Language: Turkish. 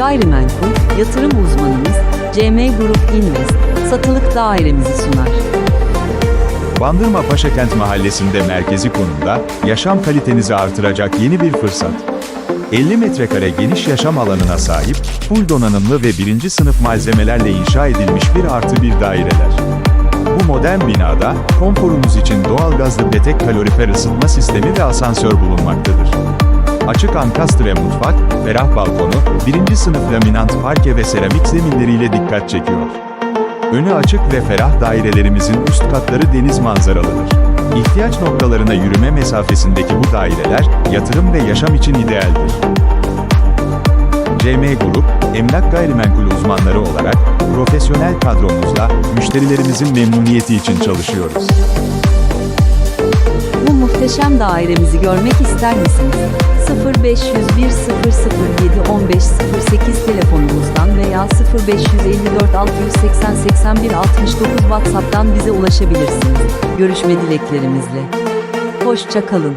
Gayrimenkul, yatırım uzmanımız CM Grup Invest, satılık dairemizi sunar. Bandırma Paşakent Mahallesi'nde merkezi konumda, yaşam kalitenizi artıracak yeni bir fırsat. 50 metrekare geniş yaşam alanına sahip, full donanımlı ve birinci sınıf malzemelerle inşa edilmiş bir artı bir daireler. Bu modern binada, konforunuz için doğalgazlı petek kalorifer ısıtma sistemi ve asansör bulunmaktadır. Açık ankastre mutfak, ferah balkonu, birinci sınıf laminant parke ve seramik zeminleriyle dikkat çekiyor. Önü açık ve ferah dairelerimizin üst katları deniz manzaralıdır. İhtiyaç noktalarına yürüme mesafesindeki bu daireler, yatırım ve yaşam için idealdir. CM Grup, emlak gayrimenkul uzmanları olarak, profesyonel kadromuzla, müşterilerimizin memnuniyeti için çalışıyoruz. Muhteşem dairemizi görmek ister misiniz? 0501 007 15 08 telefonumuzdan veya 0554 680 81 69 WhatsApp'tan bize ulaşabilirsiniz. Görüşme dileklerimizle. Hoşça kalın.